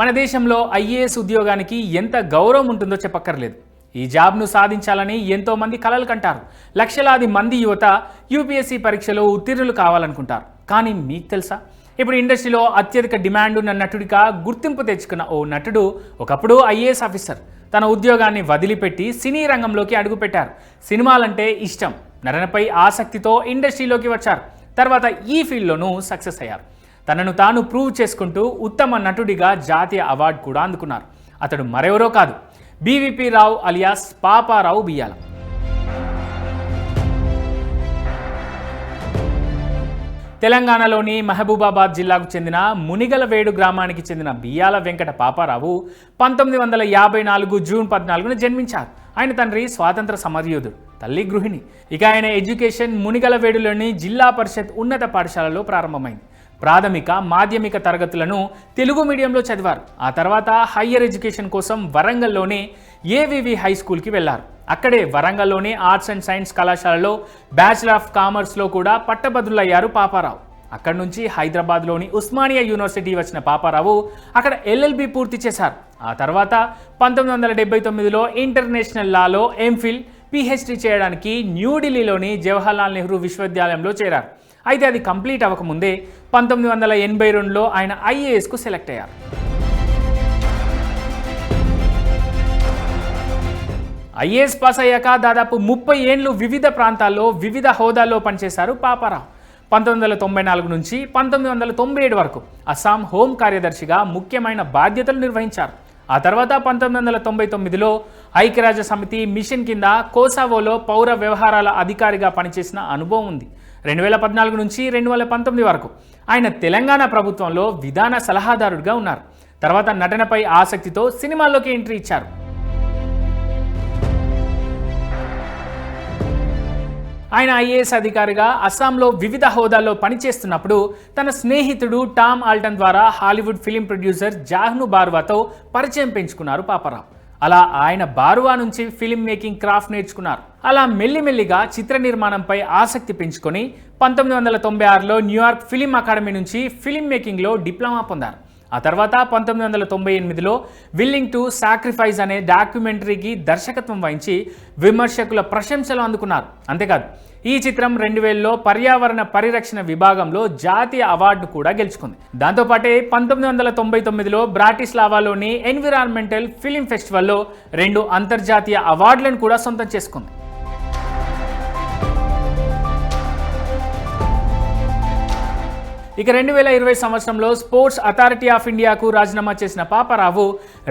మన దేశంలో ఐఏఎస్ ఉద్యోగానికి ఎంత గౌరవం ఉంటుందో చెప్పక్కర్లేదు. ఈ జాబ్ను సాధించాలని ఎంతో మంది కలలు కంటారు. లక్షలాది మంది యువత యూపీఎస్సీ పరీక్షలో ఉత్తీర్ణులు కావాలనుకుంటారు. కానీ మీకు తెలుసా? ఇప్పుడు ఇండస్ట్రీలో అత్యధిక డిమాండ్ ఉన్న నటుడిగా గుర్తింపు తెచ్చుకున్న ఓ నటుడు ఒకప్పుడు ఐఏఎస్ ఆఫీసర్. తన ఉద్యోగాన్ని వదిలిపెట్టి సినీ రంగంలోకి అడుగుపెట్టారు. సినిమాలంటే ఇష్టం. నటనపై ఆసక్తితో ఇండస్ట్రీలోకి వచ్చారు. తర్వాత ఈ ఫీల్డ్లోనూ సక్సెస్ అయ్యారు. తనను తాను ప్రూవ్ చేసుకుంటూ ఉత్తమ నటుడిగా జాతీయ అవార్డు కూడా అందుకున్నారు. అతడు మరెవరో కాదు బీవీపీ రావు అలియాస్ పాపారావు బియ్యాల. తెలంగాణలోని మహబూబాబాద్ జిల్లాకు చెందిన మునిగలవేడు గ్రామానికి చెందిన బియ్యాల వెంకట పాపారావు పంతొమ్మిది వందల యాభై నాలుగు జూన్ పద్నాలుగున జన్మించారు. ఆయన తండ్రి స్వాతంత్ర సమరయోధుడు తల్లి గృహిణి. ఇక ఆయన ఎడ్యుకేషన్ మునిగలవేడులోని జిల్లా పరిషత్ ఉన్నత పాఠశాలలో ప్రారంభమైంది. ప్రాథమిక మాధ్యమిక తరగతులను తెలుగు మీడియంలో చదివారు. ఆ తర్వాత హయ్యర్ ఎడ్యుకేషన్ కోసం వరంగల్లోనే ఏవివి హై స్కూల్కి వెళ్ళారు అక్కడే వరంగల్లోని ఆర్ట్స్ అండ్ సైన్స్ కళాశాలలో బ్యాచిలర్ ఆఫ్ కామర్స్లో కూడా పట్టభద్రులయ్యారు పాపారావు. అక్కడి నుంచి హైదరాబాద్లోని ఉస్మానియా యూనివర్సిటీ వచ్చిన పాపారావు అక్కడ ఎల్ఎల్బి పూర్తి చేశారు. ఆ తర్వాత పంతొమ్మిది వందల డెబ్బై తొమ్మిదిలో ఇంటర్నేషనల్ లాలో ఎంఫిల్ పిహెచ్డి చేయడానికి న్యూఢిల్లీలోని జవహర్లాల్ నెహ్రూ విశ్వవిద్యాలయంలో చేరారు. అయితే అది కంప్లీట్ అవ్వకముందే పంతొమ్మిది వందల ఎనభై రెండులో ఆయన ఐఏఎస్కు సెలెక్ట్ అయ్యారు. ఐఏఎస్ పాస్ అయ్యాక దాదాపు ముప్పై ఏండ్లు వివిధ ప్రాంతాల్లో వివిధ హోదాల్లో పనిచేశారు పాపారావు. పంతొమ్మిది వందల తొంభై నాలుగు నుంచి పంతొమ్మిది వందల తొంభై ఏడు వరకు అస్సాం హోం కార్యదర్శిగా ముఖ్యమైన బాధ్యతలు నిర్వహించారు. ఆ తర్వాత పంతొమ్మిది వందల తొంభై తొమ్మిదిలో ఐక్యరాజ్య సమితి మిషన్ కింద కోసావోలో పౌర వ్యవహారాల అధికారిగా పనిచేసిన అనుభవం ఉంది. రెండు వేల పద్నాలుగు నుంచి రెండు వేల పంతొమ్మిది వరకు. ఆయన తెలంగాణ ప్రభుత్వంలో విధాన సలహాదారుడిగా ఉన్నారు. తర్వాత నటనపై ఆసక్తితో సినిమాల్లోకి ఎంట్రీ ఇచ్చారు. ఆయన ఐఏఎస్ అధికారిగా అస్సాంలో వివిధ హోదాల్లో పనిచేస్తున్నప్పుడు తన స్నేహితుడు టామ్ ఆల్టన్ ద్వారా హాలీవుడ్ ఫిలిం ప్రొడ్యూసర్ జాహ్ను బార్వాతో పరిచయం పెంచుకున్నారు పాపరావు. అలా ఆయన బారువా నుంచి ఫిలిం మేకింగ్ క్రాఫ్ట్ నేర్చుకున్నారు. అలా మెల్లిమెల్లిగా చిత్ర నిర్మాణంపై ఆసక్తి పెంచుకొని పంతొమ్మిది వందల తొంభై ఆరులో న్యూయార్క్ ఫిలిం అకాడమీ నుంచి ఫిలిం మేకింగ్లో డిప్లొమా పొందారు. ఆ తర్వాత పంతొమ్మిది వందల తొంభై ఎనిమిదిలో విల్లింగ్ టు సాక్రిఫైస్ అనే డాక్యుమెంటరీకి దర్శకత్వం వహించి విమర్శకుల ప్రశంసలు అందుకున్నారు. అంతేకాదు ఈ చిత్రం రెండు వేలలో పర్యావరణ పరిరక్షణ విభాగంలో జాతీయ అవార్డు కూడా గెలుచుకుంది. దాంతోపాటే పంతొమ్మిది వందల తొంభై తొమ్మిదిలో బ్రాటిస్లావాలోని ఎన్విరాన్మెంటల్ ఫిలిం ఫెస్టివల్లో రెండు అంతర్జాతీయ అవార్డులను కూడా సొంతం చేసుకుంది. ఇక రెండు వేల ఇరవై సంవత్సరంలో స్పోర్ట్స్ అథారిటీ ఆఫ్ ఇండియాకు రాజీనామా చేసిన పాపారావు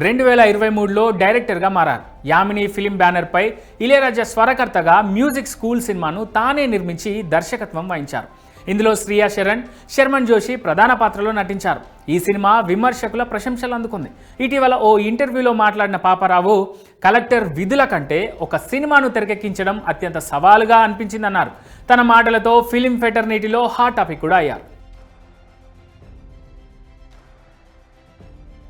రెండు వేల ఇరవై మూడులో డైరెక్టర్గా మారారు. యామిని ఫిలిం బ్యానర్పై ఇళయరాజా స్వరకర్తగా మ్యూజిక్ స్కూల్ సినిమాను తానే నిర్మించి దర్శకత్వం వహించారు. ఇందులో శ్రియా శరణ్ శర్మన్ జోషి ప్రధాన పాత్రలో నటించారు. ఈ సినిమా విమర్శకుల ప్రశంసలు అందుకుంది. ఇటీవల ఓ ఇంటర్వ్యూలో మాట్లాడిన పాపారావు కలెక్టర్ విధుల కంటే ఒక సినిమాను తెరకెక్కించడం అత్యంత సవాలుగా అనిపించిందన్నారు. తన మాటలతో ఫిలిం ఫెటర్నిటీలో హాట్ టాపిక్ కూడా అయ్యారు.